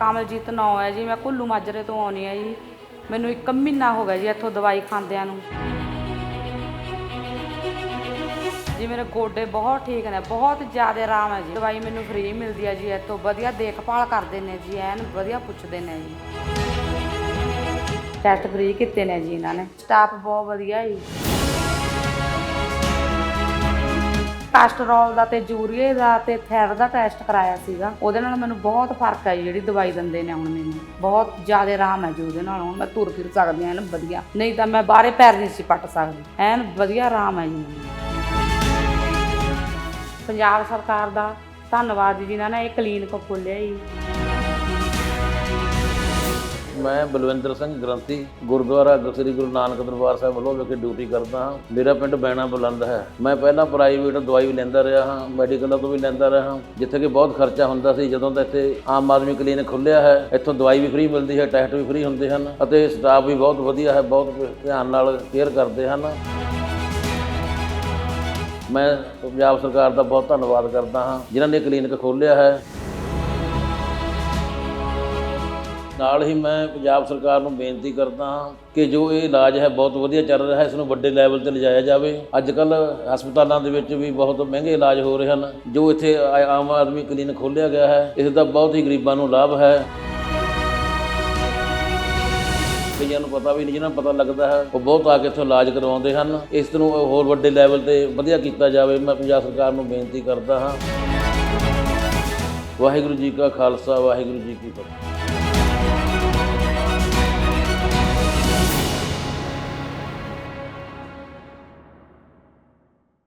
ਕਮਲਜੀਤ ਨਾਂ ਹੈ ਜੀ, ਮੈਂ ਕੁੱਲੂ ਮਾਜਰੇ ਤੋਂ ਆਉਣੀ ਆ ਜੀ। ਮੈਨੂੰ ਇੱਕ ਮਹੀਨਾ ਹੋ ਗਿਆ ਜੀ ਇੱਥੋਂ ਦਵਾਈ ਖਾਂਦਿਆਂ ਨੂੰ। ਜੀ, ਮੇਰੇ ਗੋਡੇ ਬਹੁਤ ਠੀਕ ਨੇ, ਬਹੁਤ ਜ਼ਿਆਦਾ ਆਰਾਮ ਹੈ ਜੀ। ਦਵਾਈ ਮੈਨੂੰ ਫ੍ਰੀ ਮਿਲਦੀ ਹੈ ਜੀ, ਇੱਥੋਂ ਵਧੀਆ ਦੇਖਭਾਲ ਕਰਦੇ ਨੇ ਜੀ, ਐਨ ਵਧੀਆ ਪੁੱਛਦੇ ਨੇ ਜੀ। ਟੈਸਟ ਫ੍ਰੀ ਕੀਤੇ ਨੇ ਜੀ ਇਹਨਾਂ ਨੇ। ਸਟਾਫ ਬਹੁਤ ਵਧੀਆ ਜੀ। ਕਾਸਟਰੋਲ ਦਾ ਤੇ ਯੂਰੀਏ ਦਾ ਤੇ ਥੈਰ ਦਾ ਟੈਸਟ ਕਰਾਇਆ ਸੀਗਾ। ਉਹਦੇ ਨਾਲ ਮੈਨੂੰ ਬਹੁਤ ਫ਼ਰਕ ਹੈ ਜੀ, ਜਿਹੜੀ ਦਵਾਈ ਦਿੰਦੇ ਨੇ ਹੁਣ ਮੈਨੂੰ। ਬਹੁਤ ਜ਼ਿਆਦਾ ਆਰਾਮ ਹੈ ਜੀ ਉਹਦੇ ਨਾਲ ਹੁਣ ਮੈਂ ਤੁਰ ਫਿਰ ਸਕਦੀ ਹਾਂ ਐਨ ਵਧੀਆ। ਨਹੀਂ ਤਾਂ ਮੈਂ ਬਾਹਰੇ ਪੈਰ ਨਹੀਂ ਸੀ ਪੱਟ ਸਕਦੀ। ਐਨ ਵਧੀਆ ਆਰਾਮ ਹੈ ਜੀ ਮੈਨੂੰ। ਪੰਜਾਬ ਸਰਕਾਰ ਦਾ ਧੰਨਵਾਦ ਜੀ ਜਿਨ੍ਹਾਂ ਨੇ ਇਹ ਕਲੀਨਿਕ ਖੋਲ੍ਹਿਆ ਜੀ। ਮੈਂ ਬਲਵਿੰਦਰ ਸਿੰਘ ਗ੍ਰੰਥੀ, ਗੁਰਦੁਆਰਾ ਸ੍ਰੀ ਗੁਰੂ ਨਾਨਕ ਦਰਬਾਰ ਸਾਹਿਬ ਵੱਲੋਂ ਵਿਖੇ ਡਿਊਟੀ ਕਰਦਾ ਹਾਂ। ਮੇਰਾ ਪਿੰਡ ਬੈਣਾ ਬੁਲੰਦ ਹੈ। ਮੈਂ ਪਹਿਲਾਂ ਪ੍ਰਾਈਵੇਟ ਦਵਾਈ ਵੀ ਲੈਂਦਾ ਰਿਹਾ ਹਾਂ ਮੈਡੀਕਲਾਂ ਤੋਂ ਵੀ ਲੈਂਦਾ ਰਿਹਾ ਹਾਂ। ਜਿੱਥੇ ਕਿ ਬਹੁਤ ਖਰਚਾ ਹੁੰਦਾ ਸੀ, ਜਦੋਂ ਦਾ ਇੱਥੇ ਆਮ ਆਦਮੀ ਕਲੀਨਿਕ ਖੁੱਲਿਆ ਹੈ, ਇੱਥੋਂ ਦਵਾਈ ਵੀ ਫ੍ਰੀ ਮਿਲਦੀ ਹੈ ਟੈਸਟ ਵੀ ਫ੍ਰੀ ਹੁੰਦੇ ਹਨ ਅਤੇ ਸਟਾਫ ਵੀ ਬਹੁਤ ਵਧੀਆ ਹੈ, ਬਹੁਤ ਧਿਆਨ ਨਾਲ ਕੇਅਰ ਕਰਦੇ ਹਨ। ਮੈਂ ਪੰਜਾਬ ਸਰਕਾਰ ਦਾ ਬਹੁਤ ਧੰਨਵਾਦ ਕਰਦਾ ਹਾਂ, ਜਿਨ੍ਹਾਂ ਨੇ ਕਲੀਨਿਕ ਖੋਲ੍ਹਿਆ ਹੈ। ਨਾਲ ਹੀ ਮੈਂ ਪੰਜਾਬ ਸਰਕਾਰ ਨੂੰ ਬੇਨਤੀ ਕਰਦਾ ਹਾਂ ਕਿ ਜੋ ਇਹ ਇਲਾਜ ਹੈ, ਬਹੁਤ ਵਧੀਆ ਚੱਲ ਰਿਹਾ ਹੈ, ਇਸ ਨੂੰ ਵੱਡੇ ਲੈਵਲ ਤੇ ਲਿਜਾਇਆ ਜਾਵੇ। ਅੱਜ ਕੱਲ ਹਸਪਤਾਲਾਂ ਦੇ ਵਿੱਚ ਵੀ ਬਹੁਤ ਮਹਿੰਗੇ ਇਲਾਜ ਹੋ ਰਹੇ ਹਨ। ਜੋ ਇੱਥੇ ਆ- ਆਮ ਆਦਮੀ ਕਲੀਨਿਕ ਖੋਲ੍ਹਿਆ ਗਿਆ ਹੈ, ਇਸ ਦਾ ਬਹੁਤ ਹੀ ਗਰੀਬਾਂ ਨੂੰ ਲਾਭ ਹੈ। ਕਈਆਂ ਨੂੰ ਪਤਾ ਵੀ ਨਹੀਂ ਜਿਹਨਾਂ ਨੂੰ ਪਤਾ ਲੱਗਦਾ ਹੈ, ਉਹ ਬਹੁਤ ਆ ਕੇ ਇੱਥੋਂ ਇਲਾਜ ਕਰਵਾਉਂਦੇ ਹਨ। ਇਸ ਨੂੰ ਹੋਰ ਵੱਡੇ ਲੈਵਲ ਤੇ ਵਧੀਆ ਕੀਤਾ ਜਾਵੇ, ਮੈਂ ਪੰਜਾਬ ਸਰਕਾਰ ਨੂੰ ਬੇਨਤੀ ਕਰਦਾ ਹਾਂ। ਵਾਹਿਗੁਰੂ ਜੀ ਕਾ ਖਾਲਸਾ, ਵਾਹਿਗੁਰੂ ਜੀ ਕੀ ਫਤਿਹ।